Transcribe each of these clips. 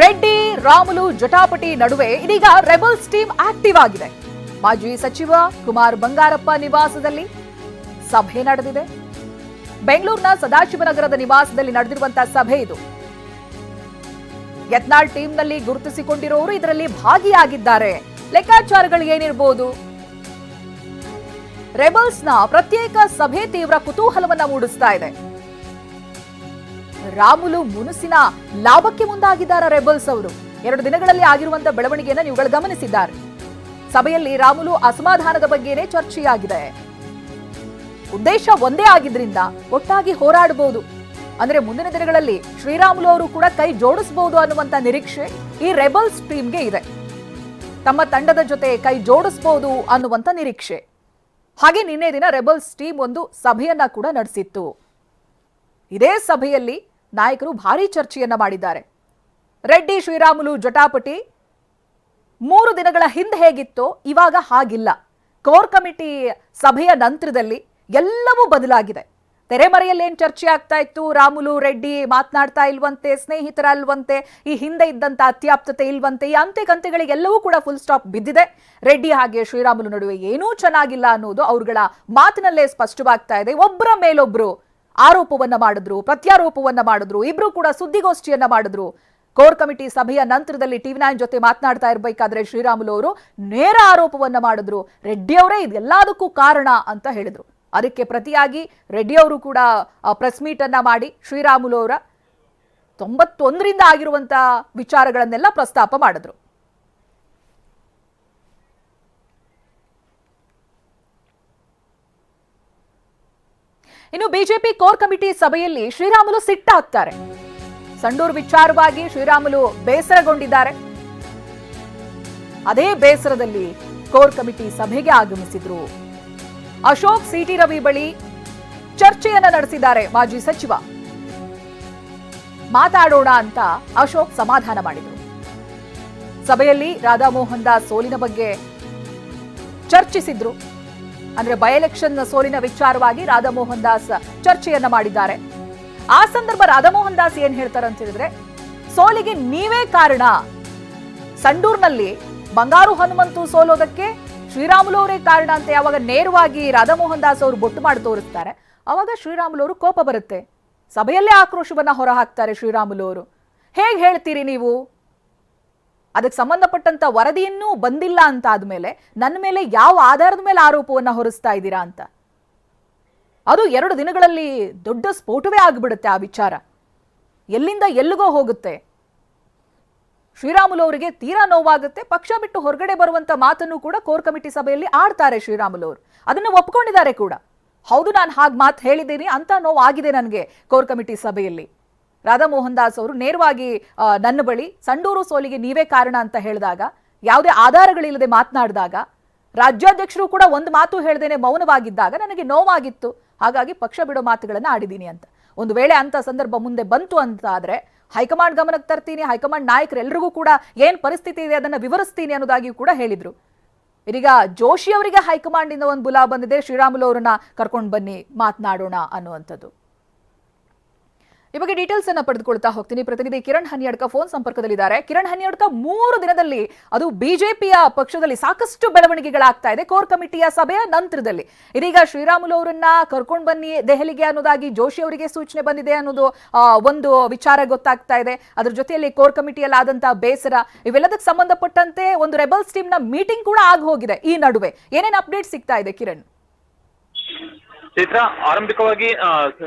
ರೆಡ್ಡಿ, ರಾಮುಲು, ಜಟಾಪಟಿ ನಡುವೆ ಇದೀಗ rebels team active ಆಗಿದೆ. ಮಾಜಿ ಸಚಿವ ಕುಮಾರ್ ಬಂಗಾರಪ್ಪ ನಿವಾಸದಲ್ಲಿ ಸಭೆ ನಡೆದಿದೆ. ಬೆಂಗಳೂರಿನ ಸದಾಶಿವನಗರದ ನಿವಾಸದಲ್ಲಿ ನಡೆದಿರುವಂತಹ ಸಭೆ ಇದು. ಯತ್ನಾಳ್ ಟೀಮ್ನಲ್ಲಿ ಗುರುತಿಸಿಕೊಂಡಿರೋರು ಇದರಲ್ಲಿ ಭಾಗಿಯಾಗಿದ್ದಾರೆ. ಲೆಕ್ಕಾಚಾರಗಳು ಏನಿರಬಹುದು ರೆಬಲ್ಸ್ನ ಪ್ರತ್ಯೇಕ ಸಭೆ ತೀವ್ರ ಕುತೂಹಲವನ್ನ ಮೂಡಿಸ್ತಾ ಇದೆ. ರಾಮುಲು ಮುನುಸಿನ ಲಾಭಕ್ಕೆ ಮುಂದಾಗಿದ್ದಾರೆ ರೆಬಲ್ಸ್ ಅವರು. ಎರಡು ದಿನಗಳಲ್ಲಿ ಆಗಿರುವಂತಹ ಬೆಳವಣಿಗೆಯನ್ನು ನೀವುಗಳು ಗಮನಿಸಿದ್ದಾರೆ. ಸಭೆಯಲ್ಲಿ ರಾಮುಲು ಅಸಮಾಧಾನದ ಬಗ್ಗೆನೇ ಚರ್ಚೆಯಾಗಿದೆ. ಉದ್ದೇಶ ಒಂದೇ ಆಗಿದ್ರಿಂದ ಒಟ್ಟಾಗಿ ಹೋರಾಡಬಹುದು. ಅಂದ್ರೆ ಮುಂದಿನ ದಿನಗಳಲ್ಲಿ ಶ್ರೀರಾಮುಲು ಅವರು ಕೂಡ ಕೈ ಜೋಡಿಸಬಹುದು ಅನ್ನುವಂತ ನಿರೀಕ್ಷೆ ಈ ರೆಬಲ್ಸ್ ಟೀಮ್ಗೆ ಇದೆ. ತಮ್ಮ ತಂಡದ ಜೊತೆ ಕೈ ಜೋಡಿಸಬಹುದು ಅನ್ನುವಂತ ನಿರೀಕ್ಷೆ. ಹಾಗೆ ನಿನ್ನೆ ದಿನ ರೆಬಲ್ಸ್ ಟೀಮ್ ಒಂದು ಸಭೆಯನ್ನ ಕೂಡ ನಡೆಸಿತ್ತು. ಇದೇ ಸಭೆಯಲ್ಲಿ ನಾಯಕರು ಭಾರೀ ಚರ್ಚೆಯನ್ನ ಮಾಡಿದ್ದಾರೆ. ರೆಡ್ಡಿ, ಶ್ರೀರಾಮುಲು, ಜಟಾಪಟಿ ಮೂರು ದಿನಗಳ ಹಿಂದೆ ಹೇಗಿತ್ತೋ ಇವಾಗ ಹಾಗಿಲ್ಲ. ಕೋರ್ ಕಮಿಟಿ ಸಭೆಯ ನಂತರದಲ್ಲಿ ಎಲ್ಲವೂ ಬದಲಾಗಿದೆ. ತೆರೆಮರೆಯಲ್ಲಿ ಏನು ಚರ್ಚೆ ಆಗ್ತಾ ಇತ್ತು? ರಾಮುಲು, ರೆಡ್ಡಿ ಮಾತನಾಡ್ತಾ ಇಲ್ವಂತೆ, ಸ್ನೇಹಿತರ ಅಲ್ವಂತೆ, ಈ ಹಿಂದೆ ಇದ್ದಂಥ ಅತ್ಯಾಪ್ತತೆ ಇಲ್ವಂತೆ, ಈ ಅಂತೆ ಕಂತೆಗಳಿಗೆಲ್ಲವೂ ಕೂಡ ಫುಲ್ ಸ್ಟಾಪ್ ಬಿದ್ದಿದೆ. ರೆಡ್ಡಿ ಹಾಗೆ ಶ್ರೀರಾಮುಲು ನಡುವೆ ಏನೂ ಚೆನ್ನಾಗಿಲ್ಲ ಅನ್ನೋದು ಅವರುಗಳ ಮಾತಿನಲ್ಲೇ ಸ್ಪಷ್ಟವಾಗ್ತಾ ಇದೆ. ಒಬ್ಬರ ಮೇಲೊಬ್ರು ಆರೋಪವನ್ನ ಮಾಡಿದ್ರು, ಪ್ರತ್ಯಾರೋಪವನ್ನ ಮಾಡಿದ್ರು, ಇಬ್ರು ಕೂಡ ಸುದ್ದಿಗೋಷ್ಠಿಯನ್ನ ಮಾಡಿದ್ರು. ಕೋರ್ ಕಮಿಟಿ ಸಭೆಯ ನಂತರದಲ್ಲಿ ಟಿವಿ ನೈನ್ ಜೊತೆ ಮಾತನಾಡ್ತಾ ಇರಬೇಕಾದ್ರೆ ಶ್ರೀರಾಮುಲು ಅವರು ನೇರ ಆರೋಪವನ್ನ ಮಾಡಿದ್ರು. ರೆಡ್ಡಿ ಅವರೇ ಇದೆಲ್ಲದಕ್ಕೂ ಕಾರಣ ಅಂತ ಹೇಳಿದ್ರು. ಅದಕ್ಕೆ ಪ್ರತಿಯಾಗಿ ರೆಡ್ಡಿ ಅವರು ಕೂಡ ಪ್ರೆಸ್ ಮೀಟ್ ಅನ್ನ ಮಾಡಿ ಶ್ರೀರಾಮುಲು ಅವರ ತೊಂಬತ್ತೊಂದರಿಂದ ಆಗಿರುವಂತಹ ವಿಚಾರಗಳನ್ನೆಲ್ಲ ಪ್ರಸ್ತಾಪ ಮಾಡಿದ್ರು. ಇನ್ನು ಬಿಜೆಪಿ ಕೋರ್ ಕಮಿಟಿ ಸಭೆಯಲ್ಲಿ ಶ್ರೀರಾಮುಲು ಸಿಟ್ಟಾಗ್ತಾರೆ. ಸಂಡೂರು ವಿಚಾರವಾಗಿ ಶ್ರೀರಾಮುಲು ಬೇಸರಗೊಂಡಿದ್ದಾರೆ. ಅದೇ ಬೇಸರದಲ್ಲಿ ಕೋರ್ ಕಮಿಟಿ ಸಭೆಗೆ ಆಗಮಿಸಿದ್ರು. ಅಶೋಕ್ ಸಿಟಿ ರವಿ ಬಳಿ ಚರ್ಚೆಯನ್ನ ನಡೆಸಿದ್ದಾರೆ ಮಾಜಿ ಸಚಿವ. ಮಾತಾಡೋಣ ಅಂತ ಅಶೋಕ್ ಸಮಾಧಾನ ಮಾಡಿದ್ರು. ಸಭೆಯಲ್ಲಿ ರಾಧಾಮೋಹನ್ ದಾಸ್ ಸೋಲಿನ ಬಗ್ಗೆ ಚರ್ಚಿಸಿದ್ರು. ಅಂದ್ರೆ ಎಲೆಕ್ಷನ್ ಸೋಲಿನ ವಿಚಾರವಾಗಿ ರಾಧಾಮೋಹನ್ ದಾಸ್ ಚರ್ಚೆಯನ್ನ ಮಾಡಿದ್ದಾರೆ. ಆ ಸಂದರ್ಭ ರಾಧಾಮೋಹನ್ ದಾಸ್ ಏನ್ ಹೇಳ್ತಾರೆ ಅಂತ ಹೇಳಿದ್ರೆ, ಸೋಲಿಗೆ ನೀವೇ ಕಾರಣ. ಸಂಡೂರ್ನಲ್ಲಿ ಬಂಗಾರು ಹನುಮಂತು ಸೋಲೋದಕ್ಕೆ ಶ್ರೀರಾಮುಲು ಅವರೇ ಕಾರಣ ಅಂತ ಯಾವಾಗ ನೇರವಾಗಿ ರಾಧಾಮೋಹನ್ ದಾಸ್ ಅವರು ಬೊಟ್ಟು ಮಾಡಿ ತೋರಿಸ್ತಾರೆ, ಅವಾಗ ಶ್ರೀರಾಮುಲು ಅವರು ಕೋಪ ಬರುತ್ತೆ. ಸಭೆಯಲ್ಲೇ ಆಕ್ರೋಶವನ್ನ ಹೊರಹಾಕ್ತಾರೆ ಶ್ರೀರಾಮುಲು ಅವರು. ಹೇಗೆ ಹೇಳ್ತೀರಿ ನೀವು? ಅದಕ್ಕೆ ಸಂಬಂಧಪಟ್ಟಂತ ವರದಿಯನ್ನೂ ಬಂದಿಲ್ಲ ಅಂತ ಆದ್ಮೇಲೆ ನನ್ನ ಮೇಲೆ ಯಾವ ಆಧಾರದ ಮೇಲೆ ಆರೋಪವನ್ನ ಹೊರಿಸ್ತಾ ಇದ್ದೀರಾ ಅಂತ? ಅದು ಎರಡು ದಿನಗಳಲ್ಲಿ ದೊಡ್ಡ ಸ್ಫೋಟವೇ ಆಗಿಬಿಡುತ್ತೆ ಆ ವಿಚಾರ. ಎಲ್ಲಿಂದ ಎಲ್ಲಿಗೋ ಹೋಗುತ್ತೆ. ಶ್ರೀರಾಮುಲು ಅವರಿಗೆ ತೀರಾ ನೋವಾಗುತ್ತೆ. ಪಕ್ಷ ಬಿಟ್ಟು ಹೊರಗಡೆ ಬರುವಂತ ಮಾತನ್ನು ಕೂಡ ಕೋರ್ ಕಮಿಟಿ ಸಭೆಯಲ್ಲಿ ಆಡ್ತಾರೆ ಶ್ರೀರಾಮುಲು ಅವರು. ಅದನ್ನು ಒಪ್ಕೊಂಡಿದ್ದಾರೆ ಕೂಡ. ಹೌದು, ನಾನು ಹಾಗೆ ಮಾತು ಹೇಳಿದ್ದೀನಿ. ಅಂತ ನೋವು ಆಗಿದೆ ನನಗೆ ಕೋರ್ ಕಮಿಟಿ ಸಭೆಯಲ್ಲಿ. ರಾಧಾಮೋಹನ್ ದಾಸ್ ಅವರು ನೇರವಾಗಿ ನನ್ನ ಬಳಿ ಸಂಡೂರು ಸೋಲಿಗೆ ನೀವೇ ಕಾರಣ ಅಂತ ಹೇಳಿದಾಗ, ಯಾವುದೇ ಆಧಾರಗಳಿಲ್ಲದೆ ಮಾತನಾಡಿದಾಗ, ರಾಜ್ಯಾಧ್ಯಕ್ಷರು ಕೂಡ ಒಂದು ಮಾತು ಹೇಳ್ದೇನೆ ಮೌನವಾಗಿದ್ದಾಗ ನನಗೆ ನೋವಾಗಿತ್ತು. ಹಾಗಾಗಿ ಪಕ್ಷ ಬಿಡೋ ಮಾತುಗಳನ್ನು ಆಡಿದ್ದೀನಿ ಅಂತ. ಒಂದು ವೇಳೆ ಅಂತ ಸಂದರ್ಭ ಮುಂದೆ ಬಂತು ಅಂತ ಆದರೆ ಹೈಕಮಾಂಡ್ ಗಮನಕ್ಕೆ ತರ್ತೀನಿ, ಹೈಕಮಾಂಡ್ ನಾಯಕರೆಲ್ಲರಿಗೂ ಕೂಡ ಏನು ಪರಿಸ್ಥಿತಿ ಇದೆ ಅದನ್ನ ವಿವರಿಸ್ತೀನಿ ಅನ್ನೋದಾಗಿಯೂ ಕೂಡ ಹೇಳಿದರು. ಇದೀಗ ಜೋಶಿ ಅವರಿಗೆ ಹೈಕಮಾಂಡಿಂದ ಒಂದು ಬುಲಾ ಬಂದಿದೆ, ಶ್ರೀರಾಮುಲು ಅವರನ್ನ ಕರ್ಕೊಂಡು ಬನ್ನಿ, ಮಾತನಾಡೋಣ ಅನ್ನುವಂಥದ್ದು. ಈ ಬಗ್ಗೆ ಡೀಟೇಲ್ಸ್ ಅನ್ನ ಪಡೆದುಕೊಳ್ತಾ ಹೋಗ್ತೀನಿ. ಪ್ರತಿನಿಧಿ ಕಿರಣ್ ಹನ್ಯಾಡ್ಕ ಫೋನ್ ಸಂಪರ್ಕದಲ್ಲಿದ್ದಾರೆ. ಕಿರಣ್ ಹನ್ಯಾಡ್ಕ ಮೂರು ದಿನದಲ್ಲಿ ಅದು ಬಿಜೆಪಿಯ ಪಕ್ಷದಲ್ಲಿ ಸಾಕಷ್ಟು ಬೆಳವಣಿಗೆಗಳಾಗ್ತಾ ಇದೆ. ಕೋರ್ ಕಮಿಟಿಯ ಸಭೆಯ ನಂತರದಲ್ಲಿ. ಇದೀಗ ಶ್ರೀರಾಮುಲು ಅವರನ್ನ ಕರ್ಕೊಂಡು ಬನ್ನಿ ದೆಹಲಿಗೆ ಅನ್ನೋದಾಗಿ ಜೋಶಿ ಅವರಿಗೆ ಸೂಚನೆ ಬಂದಿದೆ ಅನ್ನೋದು ಒಂದು ವಿಚಾರ ಗೊತ್ತಾಗ್ತಾ ಇದೆ. ಅದ್ರ ಜೊತೆಯಲ್ಲಿ ಕೋರ್ ಕಮಿಟಿಯಲ್ಲಿ ಆದಂತಹ ಬೇಸರ, ಇವೆಲ್ಲದಕ್ಕೆ ಸಂಬಂಧಪಟ್ಟಂತೆ ಒಂದು ರೆಬಲ್ಸ್ ಟೀಮ್ನ ಮೀಟಿಂಗ್ ಕೂಡ ಆಗಿ ಹೋಗಿದೆ ಈ ನಡುವೆ. ಏನೇನು ಅಪ್ಡೇಟ್ ಸಿಗ್ತಾ ಇದೆ ಕಿರಣ್? ಚೈತ್ರ, ಆರಂಭಿಕವಾಗಿ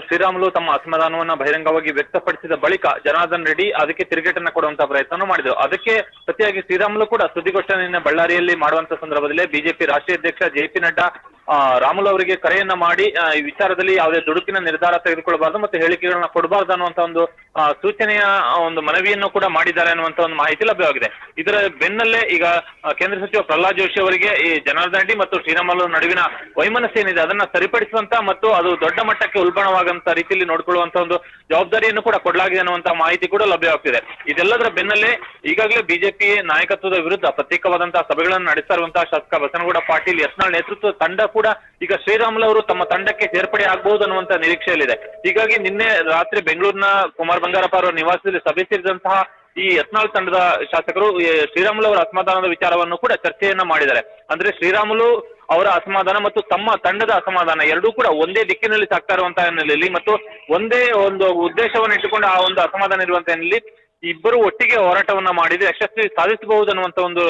ಶ್ರೀರಾಮುಲು ತಮ್ಮ ಅಸಮಾಧಾನವನ್ನು ಬಹಿರಂಗವಾಗಿ ವ್ಯಕ್ತಪಡಿಸಿದ ಬಳಿಕ ಜನಾರ್ದನ್ ರೆಡ್ಡಿ ಅದಕ್ಕೆ ತಿರುಗೇಟನ್ನ ಕೊಡುವಂತ ಪ್ರಯತ್ನವನ್ನು ಮಾಡಿದ್ರು. ಅದಕ್ಕೆ ಪ್ರತಿಯಾಗಿ ಶ್ರೀರಾಮುಲು ಕೂಡ ಸುದ್ದಿಗೋಷ್ಠಿಯನ್ನ ಬಳ್ಳಾರಿಯಲ್ಲಿ ಮಾಡುವಂತ ಸಂದರ್ಭದಲ್ಲಿ ಬಿಜೆಪಿ ರಾಷ್ಟ್ರೀಯ ಅಧ್ಯಕ್ಷ ಜೆ ಪಿ ನಡ್ಡಾ ರಾಮುಲು ಅವರಿಗೆ ಕರೆಯನ್ನ ಮಾಡಿ ಈ ವಿಚಾರದಲ್ಲಿ ಯಾವುದೇ ದುಡುಕಿನ ನಿರ್ಧಾರ ತೆಗೆದುಕೊಳ್ಳಬಾರದು ಮತ್ತು ಹೇಳಿಕೆಗಳನ್ನ ಕೊಡಬಾರದು ಅನ್ನುವಂತ ಒಂದು ಸೂಚನೆಯ ಒಂದು ಮನವಿಯನ್ನು ಕೂಡ ಮಾಡಿದ್ದಾರೆ ಅನ್ನುವಂತ ಒಂದು ಮಾಹಿತಿ ಲಭ್ಯವಾಗಿದೆ. ಇದರ ಬೆನ್ನಲ್ಲೇ ಈಗ ಕೇಂದ್ರ ಸಚಿವ ಪ್ರಹ್ಲಾದ್ ಜೋಶಿ ಅವರಿಗೆ ಈ ಜನಾರ್ದನ್ ರೆಡ್ಡಿ ಮತ್ತು ಶ್ರೀರಾಮುಲು ನಡುವಿನ ವೈಮನಸ್ಸು ಏನಿದೆ, ಅದನ್ನ ಸರಿಪಡಿಸುವಂತ ಮತ್ತು ಅದು ದೊಡ್ಡ ಮಟ್ಟಕ್ಕೆ ಉಲ್ಬಣವಾಗುವಂತ ರೀತಿಯಲ್ಲಿ ನೋಡಿಕೊಳ್ಳುವಂತ ಒಂದು ಜವಾಬ್ದಾರಿಯನ್ನು ಕೂಡ ಕೊಡಲಾಗಿದೆ ಅನ್ನುವಂತ ಮಾಹಿತಿ ಕೂಡ ಲಭ್ಯವಾಗ್ತಿದೆ. ಇದೆಲ್ಲದರ ಬೆನ್ನಲ್ಲೇ ಈಗಾಗಲೇ ಬಿಜೆಪಿ ನಾಯಕತ್ವದ ವಿರುದ್ಧ ಪ್ರತ್ಯೇಕವಾದಂತಹ ಸಭೆಗಳನ್ನು ನಡೆಸ್ತಾ ಶಾಸಕ ಬಸನಗೌಡ ಪಾಟೀಲ್, ಯತ್ನಾಳ್ ನೇತೃತ್ವದ ತಂಡ ಕೂಡ ಈಗ ಶ್ರೀರಾಮುಲು ಅವರು ತಮ್ಮ ತಂಡಕ್ಕೆ ಸೇರ್ಪಡೆ ಆಗಬಹುದು ಅನ್ನುವಂತ ನಿರೀಕ್ಷೆಯಲ್ಲಿದೆ. ಹೀಗಾಗಿ ನಿನ್ನೆ ರಾತ್ರಿ ಬೆಂಗಳೂರಿನ ಕುಮಾರ್ ಬಂಗಾರಪ್ಪ ಅವರ ನಿವಾಸದಲ್ಲಿ ಸಭೆ ಸೇರಿದಂತಹ ಈ ಯತ್ನಾಳ್ ತಂಡದ ಶಾಸಕರು ಶ್ರೀರಾಮುಲು ಅವರ ಅಸಮಾಧಾನದ ವಿಚಾರವನ್ನು ಕೂಡ ಚರ್ಚೆಯನ್ನ ಮಾಡಿದ್ದಾರೆ. ಅಂದ್ರೆ ಶ್ರೀರಾಮುಲು ಅವರ ಅಸಮಾಧಾನ ಮತ್ತು ತಮ್ಮ ತಂಡದ ಅಸಮಾಧಾನ ಎರಡೂ ಕೂಡ ಒಂದೇ ದಿಕ್ಕಿನಲ್ಲಿ ಸಾಕ್ತಾ ಇರುವಂತಹ ಹಿನ್ನೆಲೆಯಲ್ಲಿ ಮತ್ತು ಒಂದೇ ಒಂದು ಉದ್ದೇಶವನ್ನು ಇಟ್ಟುಕೊಂಡು ಆ ಒಂದು ಅಸಮಾಧಾನ ಇರುವಂತಹ ಹಿನ್ನೆಲೆಯಲ್ಲಿ ಇಬ್ಬರು ಒಟ್ಟಿಗೆ ಹೋರಾಟವನ್ನ ಮಾಡಿದ್ರೆ ಯಶಸ್ವಿ ಸಾಧಿಸಬಹುದು ಅನ್ನುವಂತ ಒಂದು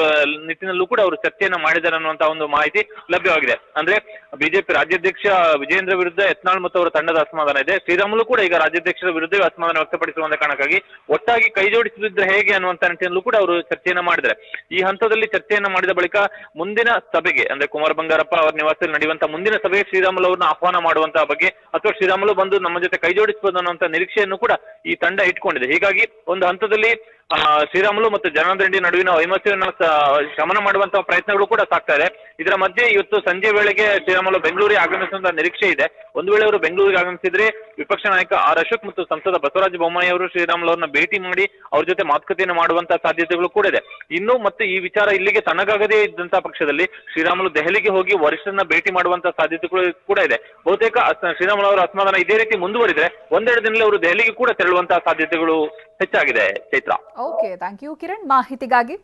ನಿಟ್ಟಿನಲ್ಲೂ ಕೂಡ ಅವರು ಚರ್ಚೆಯನ್ನ ಮಾಡಿದ್ದಾರೆ ಅನ್ನುವಂತ ಒಂದು ಮಾಹಿತಿ ಲಭ್ಯವಾಗಿದೆ. ಅಂದ್ರೆ ಬಿಜೆಪಿ ರಾಜ್ಯಾಧ್ಯಕ್ಷ ವಿಜೇಂದ್ರ ವಿರುದ್ಧ ಯತ್ನಾಳ್ ಮತ್ತು ಅವರ ತಂಡದ ಅಸಮಾಧಾನ ಇದೆ. ಶ್ರೀರಾಮುಲು ಕೂಡ ಈಗ ರಾಜ್ಯಾಧ್ಯಕ್ಷರ ವಿರುದ್ಧ ಅಸಮಾಧಾನ ವ್ಯಕ್ತಪಡಿಸುವಂತ ಕಾರಣಕ್ಕಾಗಿ ಒಟ್ಟಾಗಿ ಕೈ ಜೋಡಿಸಿದ್ರೆ ಹೇಗೆ ಅನ್ನುವಂತ ನಿಟ್ಟಿನಲ್ಲೂ ಕೂಡ ಅವರು ಚರ್ಚೆಯನ್ನ ಮಾಡಿದ್ದಾರೆ. ಈ ಹಂತದಲ್ಲಿ ಚರ್ಚೆಯನ್ನ ಮಾಡಿದ ಬಳಿಕ ಮುಂದಿನ ಸಭೆಗೆ, ಅಂದ್ರೆ ಕುಮಾರ್ ಬಂಗಾರಪ್ಪ ಅವರ ನಿವಾಸದಲ್ಲಿ ನಡೆಯುವಂತ ಮುಂದಿನ ಸಭೆಗೆ ಶ್ರೀರಾಮುಲು ಅವರನ್ನ ಆಹ್ವಾನ ಮಾಡುವಂತಹ ಬಗ್ಗೆ, ಅಥವಾ ಶ್ರೀರಾಮುಲು ಬಂದು ನಮ್ಮ ಜೊತೆ ಕೈ ಜೋಡಿಸಬಹುದು ಅನ್ನುವಂತ ನಿರೀಕ್ಷೆಯನ್ನು ಕೂಡ ಈ ತಂಡ ಇಟ್ಕೊಂಡಿದೆ. ಹೀಗಾಗಿ ಒಂದು ಹಂತದಲ್ಲಿ ಶ್ರೀರಾಮುಲು ಮತ್ತು ಜನಾರ್ದನ್ ರೆಡ್ಡಿ ನಡುವಿನ ವೈಮಸ್ಯವನ್ನು ಶಮನ ಮಾಡುವಂತಹ ಪ್ರಯತ್ನಗಳು ಕೂಡ ಸಾಗ್ತಾ ಇದೆ. ಇದರ ಮಧ್ಯೆ ಇವತ್ತು ಸಂಜೆ ವೇಳೆಗೆ ಶ್ರೀರಾಮುಲು ಬೆಂಗಳೂರಿಗೆ ಆಗಮಿಸುವಂತಹ ನಿರೀಕ್ಷೆ ಇದೆ. ಒಂದು ವೇಳೆ ಅವರು ಬೆಂಗಳೂರಿಗೆ ಆಗಮಿಸಿದ್ರೆ ವಿಪಕ್ಷ ನಾಯಕ ಆರ್ ಅಶೋಕ್ ಮತ್ತು ಸಂಸದ ಬಸವರಾಜ ಬೊಮ್ಮಾಯಿ ಅವರು ಶ್ರೀರಾಮುಲು ಅವರನ್ನ ಭೇಟಿ ಮಾಡಿ ಅವ್ರ ಜೊತೆ ಮಾತುಕತೆಯನ್ನು ಮಾಡುವಂತಹ ಸಾಧ್ಯತೆಗಳು ಕೂಡ ಇದೆ. ಇನ್ನು ಮತ್ತೆ ಈ ವಿಚಾರ ಇಲ್ಲಿಗೆ ತನಗಾಗದೇ ಇದ್ದಂತಹ ಪಕ್ಷದಲ್ಲಿ ಶ್ರೀರಾಮುಲು ದೆಹಲಿಗೆ ಹೋಗಿ ವರಿಷ್ಠರನ್ನ ಭೇಟಿ ಮಾಡುವಂತಹ ಸಾಧ್ಯತೆಗಳು ಕೂಡ ಇದೆ. ಬಹುತೇಕ ಶ್ರೀರಾಮುಲು ಅವರ ಅಸಮಾಧಾನ ಇದೇ ರೀತಿ ಮುಂದುವರಿದ್ರೆ ಒಂದೆರಡು ದಿನದಲ್ಲಿ ಅವರು ದೆಹಲಿಗೆ ಕೂಡ ತೆರಳುವಂತಹ ಸಾಧ್ಯತೆಗಳು ಹೆಚ್ಚಾಗಿದೆ. Chaitra. Okay thank you Kiran ಮಾಹಿತಿಗಾಗಿ